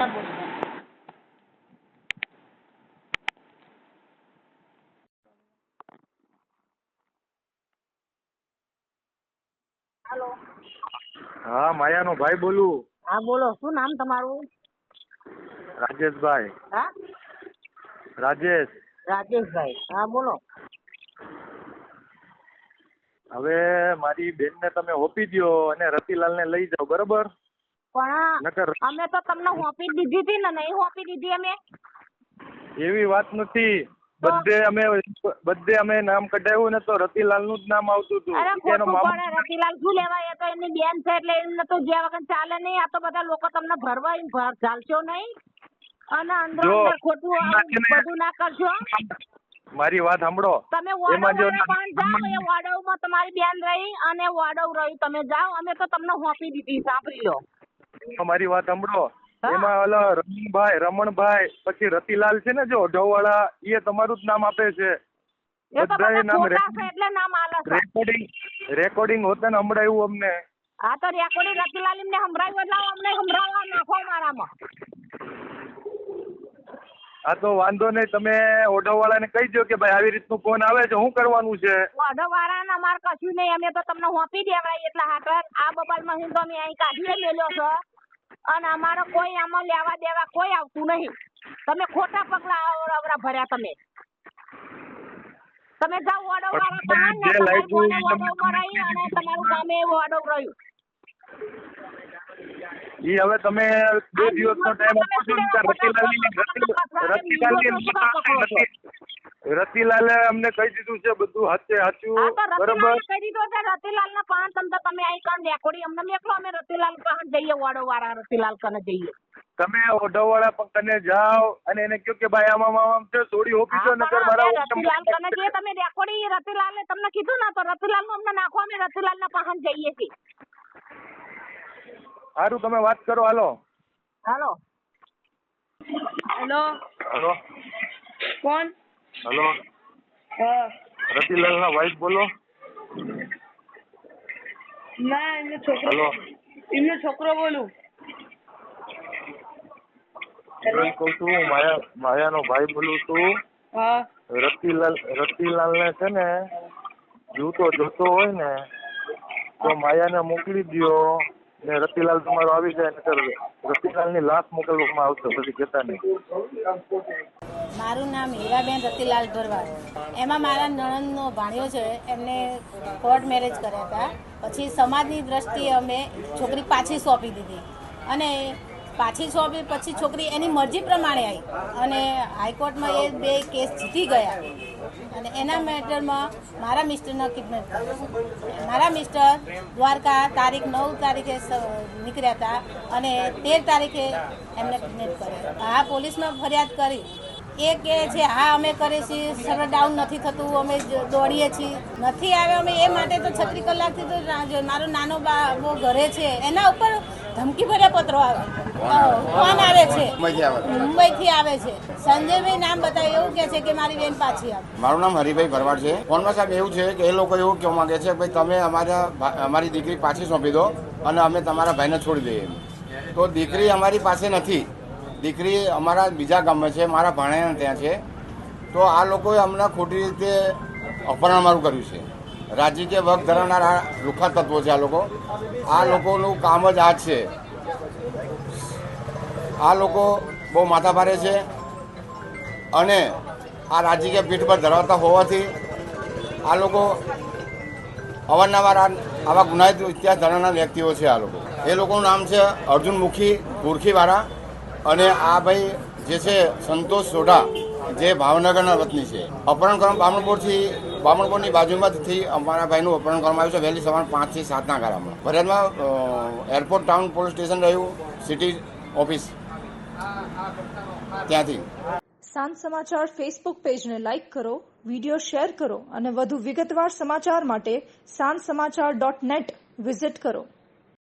ના બોલ હાલો. હા માયાનો ભાઈ બોલું. હા બોલો શું નામ તમારું? રાજેશભાઈ. હા? રાજેશ. રાજેશભાઈ. હા બોલો. હવે મારી બેનને તમે હોપી દો અને રતિલાલને લઈ જાઓ બરોબર? પણ અમે તો તમને હોપી દીધી હતી ને નહીં હોપી દીધી અમે. એવી વાત નથી. બધે અમે બધે અમે નામ કઢાવ્યું ને તો રતિલાલનું જ નામ આવતું હતું. અરે ખોટું મામો રતિલાલ શું લેવા એ તો એમની બેન છે એટલે એમને તો જે વગર ચાલે નહીં આ તો બધા લોકો તમને ભરવા ચાલશો નહીં. અને અંદર અંદર ખોટું ને- બધું ના કરશો. મારી વાત સાંભળો. તમે એમાં પણ જાઓ એ વાડોમાં તમારી બેન રહી અને વાડો રહ્યું તમે જાઓ અમે તો તમને હોપી દીધી સાંભળી લો. મારી વાત સાંભળો. હા. એમાં ઓલા રમણભાઈ રમણભાઈ પછી રતિલાલ છે ને જો ઓઢવવાળા એ તમારું જ નામ આપે છે. બધાએ નામ રેકોર્ડિંગ રેકોર્ડિંગ હોતા ને સંભળાયું અમને. આ તો રેકોર્ડિંગ રતિલાલ એમને સંભળાવ્યું એટલે અમને સંભળાવવા નાખો મારામાં. આ તો વાંધો નહીં તમે ઓઢો વાળાને કહી દો કે ભાઈ આવી રીતનું ફોન આવે છે શું કરવાનું છે? વાડો વાળાને અમારે કશું નહીં અમે તો તમને હોપી દેવાય એટલા હાટર આ બબાલ મશીન તો અમે અહીં કાઢીએ મેલ્યો છે. અને અમારો કોઈ આમાં લેવા દેવા કોઈ આવતું નહીં. તમે ખોટા પગલા અવરા ભર્યા તમે. તમે જાઓ વાડો વાળા પણ ને જે તમારી લાગ્યું કોઈને એ તમે વાડો કરાઈ અને તમારું ગામે વાડો રહ્યું. ઈ હવે તમે બે દિવસનો ટાઈમ આપો છો રતિલાલની રતિલાલની રતિલાલે અમને કહી દીધું છે બધું હાચે. આ હાચું બરોબર. કહી દીધું છે રતિલાલ ને પાન તમને તમે આઈ કણ રેકોર્ડિંગ અમને મેકલો અમે રતિલાલ પાસે જઈએ વાડો વાળા રતિલાલ કને જઈએ. તમે ઓઢો વાળા કને જાઓ અને એને કહો કે ભાઈ આમાં આમ છે થોડી ઓફિસો નગર મારા રતિલાલ કને જે તમે દેખોડી રતિલાલ ને તમને કીધું ને તો રતિલાલનું અમને નાખો અમે રતિલાલ ના પાસે જઈએ છીએ. સારું તમે વાત કરો હાલો. હાલો. હેલો. હેલો. કોણ? હલો. રતિલાલ ના વાઈફ બોલો. ના એમનો છોકરો હેલો. એમનો છોકરો બોલું. હું કહું છું માયા નો ભાઈ બોલું છું. હા. રતિલાલ રતિલાલ ને છે ને જૂતો જોતો હોય ને તો માયાને મોકલી દ્યો ને રતિલાલ તમારો આવી જાય રતિલાલની લાશ મોકલવામાં આવશે પછી કેતા નહીં. મારું નામ હીરાબેન રતિલાલ ભરવાડ. એમાં મારા નણંદનો ભાણ્યો છે, એમને કોર્ટ મેરેજ કર્યા હતા. પછી સમાજની દ્રષ્ટિએ અમે છોકરી પાછી સોંપી દીધી. અને પાછી સોંપી, પછી છોકરી એની મરજી પ્રમાણે આવી. અને હાઈકોર્ટમાં એ બે કેસ જીતી ગયા. અને એના મેટરમાં મારા મિસ્ટરનો કિડનેપ કર્યો. મારા મિસ્ટર દ્વારકા તારીખ નવ તારીખે નીકળ્યા હતા. અને તેર તારીખે એમને કિડનેપ કર્યા. હા પોલીસમાં ફરિયાદ કરી. એ કહે છે હા અમે કરીએ છીએ સર્વર ડાઉન નથી થતું અમે દોડીએ છીએ. નથી આવે અમે એ માટે તો છત્રીસ કલાકથી તો મારો નાનો બાબો ઘરે છે એના ઉપર ધમકી ભર્યા પત્રો આવે. ફોન આવે? છે? મુંબઈથી આવે. છે. સંજયભાઈ નામ બતાવે એવું કે છે કે મારી બેન પાછી આવે. મારું નામ હરિભાઈ ભરવાડ છે. ફોનમાં સાહેબ એવું છે કે એ લોકો એવું કહેવા માંગે છે ભાઈ તમે અમારા અમારી દીકરી પાછી સોંપી દો અને અમે તમારા ભાઈને છોડી દઈએ. તો દીકરી અમારી પાસે નથી. દીકરી અમારા બીજા ગામમાં છે, મારા ભાણેના ત્યાં છે. તો આ લોકોએ અમને ખોટી રીતે અપહરણ મારું કર્યું છે. રાજકીય વગ ધરાવનારા લુખા તત્વો છે આ લોકો. આ લોકોનું કામ જ આ છે. આ લોકો બહુ માથા ભારે છે અને આ રાજકીય પીઠ પર ધરાવતા હોવાથી આ લોકો અવારનવાર આવા ગુનાહિત ઇતિહાસ ધરાવનાર વ્યક્તિઓ છે આ લોકો. એ લોકોનું નામ છે અર્જુન મુખી ગુરખીવાળા અને આ ભાઈ જે છે સંતોષ સોઢા, જે ભાવનગરના વતની છે. અપહરણ કરવા બામણપુરથી, બામણપુરની બાજુમાંથી અમારા ભાઈનું અપહરણ કરવામાં આવ્યું છે. વહેલી સવાર પાંચથી સાતના ગાળામાં. ફરિયાદમાં એરપોર્ટ ટાઉન પોલીસ સ્ટેશન રહ્યું, સિટી ઓફિસ. ત્યાંથી. સાંજ સમાચાર ફેસબુક પેજને લાઇક કરો વીડિયો શેર કરો અને વધુ વિગતવાર સમાચાર માટે સાંજ સમાચાર ડોટ નેટ વિઝિટ કરો.